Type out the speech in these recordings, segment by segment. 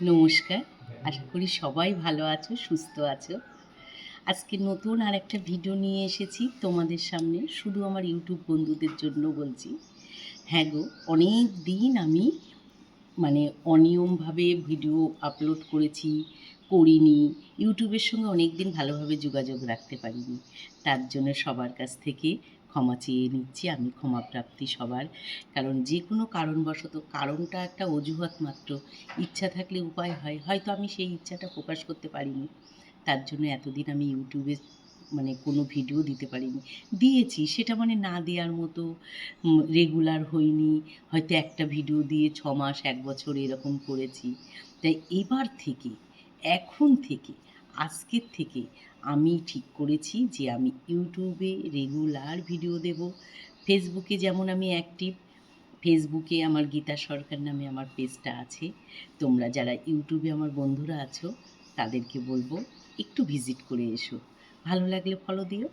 নমস্কার। আশা করি সবাই ভালো আছো, সুস্থ আছো। আজকে নতুন আর একটা ভিডিও নিয়ে এসেছি তোমাদের সামনে। শুধু আমার ইউটিউব বন্ধুদের জন্য বলছি। হ্যাঁ গো, অনেক দিন আমি মানে অনিয়মভাবে ভিডিও আপলোড করেছি, করিনি। ইউটিউবের সঙ্গে অনেক দিন ভালোভাবে যোগাযোগ রাখতে পারিনি। তার জন্য সবার কাছ থেকে ক্ষমা চেয়ে নিচ্ছি, আমি ক্ষমাপ্রাপ্তি সবার। কারণ যে কোনো কারণবশত কারণটা একটা অজুহাত মাত্র, ইচ্ছা থাকলে উপায় হয়। হয়তো আমি সেই ইচ্ছাটা প্রকাশ করতে পারিনি, তার জন্য এতদিন আমি ইউটিউবে মানে কোনো ভিডিও দিতে পারিনি। দিয়েছি, সেটা মানে না দেওয়ার মতো রেগুলার হয়নি হয়তো একটা ভিডিও দিয়ে ছ মাস, এক বছর এরকম করেছি। তাই এবার থেকে, এখন থেকে আজকের থেকে আমি ঠিক করেছি যে আমি ইউটিউবে রেগুলার ভিডিও দেব। ফেসবুকে যেমন আমি অ্যাক্টিভ ফেসবুকে আমার গীতা সরকার নামে আমার পেজটা আছে। তোমরা যারা ইউটিউবে আমার বন্ধুরা আছো, তাদেরকে বলব একটু ভিজিট করে এসো। ভালো লাগলে ফলো দিও।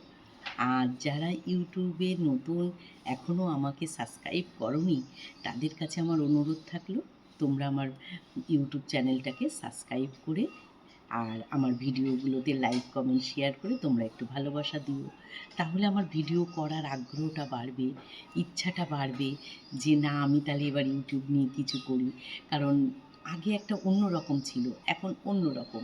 আর যারা ইউটিউবে নতুন এখনও আমাকে সাবস্ক্রাইব করনি, তাদের কাছে আমার অনুরোধ থাকল, তোমরা আমার ইউটিউব চ্যানেলটাকে সাবস্ক্রাইব করে আর আমার ভিডিওগুলোতে লাইক কমেন্ট শেয়ার করে তোমরা একটু ভালোবাসা দিও। তাহলে আমার ভিডিও করার আগ্রহটা বাড়বে, ইচ্ছাটা বাড়বে যে না, আমি তাহলে এবার ইউটিউব নিয়ে কিছু করি। কারণ আগে একটা অন্য রকম ছিল, এখন অন্য রকম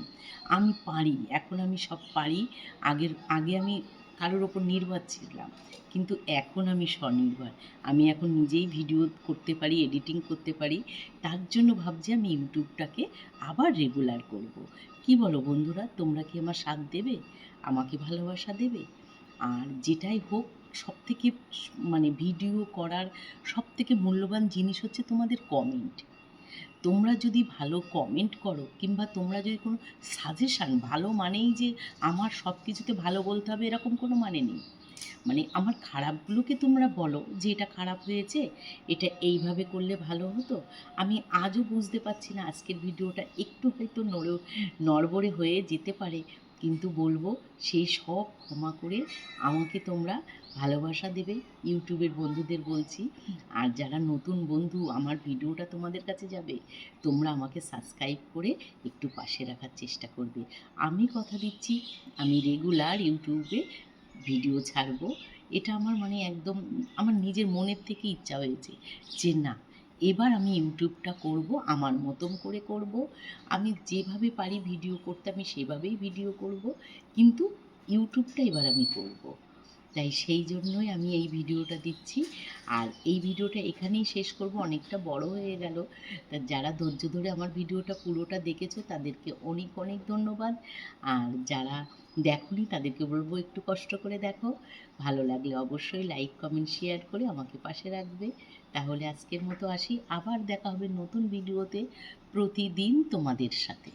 আমি পারি, এখন আমি সব পারি। আগের, আগে আমি কারোর ওপর নির্ভর ছিলাম। কিন্তু এখন আমি স্বনির্ভর। আমি এখন নিজেই ভিডিও করতে পারি, এডিটিং করতে পারি। তার জন্য ভাবছি আমি ইউটিউবটাকে আবার রেগুলার করব। কি বলো বন্ধুরা, তোমরা কি আমার সাথ দেবে? আমাকে ভালোবাসা দেবে? আর যেটাই হোক সব থেকে মানে ভিডিও করার সব থেকে মূল্যবান জিনিস হচ্ছে তোমাদের কমেন্ট তোমরা যদি ভালো কমেন্ট করো কিংবা তোমরা যদি কোনো সাজেশান ভালো মানেই যে আমার সব কিছুতে ভালো বলতে হবে এরকম কোনো মানে নেই। মানে আমার খারাপগুলোকে তোমরা বলো যে এটা খারাপ হয়েছে, এটা এইভাবে করলে ভালো হতো। আমি আজও বুঝতে পারছি না আজকের ভিডিওটা একটু হয়তো নড়ে নড়বড়ে হয়ে যেতে পারে। কিন্তু বলব সেই সব ক্ষমা করে আমাকে তোমরা ভালোবাসা দেবে। ইউটিউবের বন্ধুদের বলছি। আর যারা নতুন বন্ধু, আমার ভিডিওটা তোমাদের কাছে যাবে, তোমরা আমাকে সাবস্ক্রাইব করে একটু পাশে রাখার চেষ্টা করবে। আমি কথা দিচ্ছি, আমি রেগুলার ইউটিউবে ভিডিও ছাড়বো। এটা আমার মানে একদম, আমার নিজের মনের থেকে ইচ্ছা হয়েছে যে না এবার আমি ইউটিউবটা করব, আমার মতন করে করব। আমি যেভাবে পারি ভিডিও করতে, আমি সেভাবেই ভিডিও করব। কিন্তু ইউটিউবটা এবার আমি করব। তাই সেই জন্যই আমি এই ভিডিওটা দিচ্ছি। আর এই ভিডিওটা এখানেই শেষ করব, অনেকটা বড় হয়ে গেল। তা যারা ধৈর্য ধরে আমার ভিডিওটা পুরোটা দেখেছ, তাদেরকে অনেক অনেক ধন্যবাদ। আর যারা দেখোনি, তাদেরকে বলব একটু কষ্ট করে দেখো। ভালো লাগলে অবশ্যই লাইক, কমেন্ট, শেয়ার করে আমাকে পাশে রাখবে। তাহলে আজকের মতো আসি। আবার দেখা হবে নতুন ভিডিওতে প্রতিদিন তোমাদের সাথে।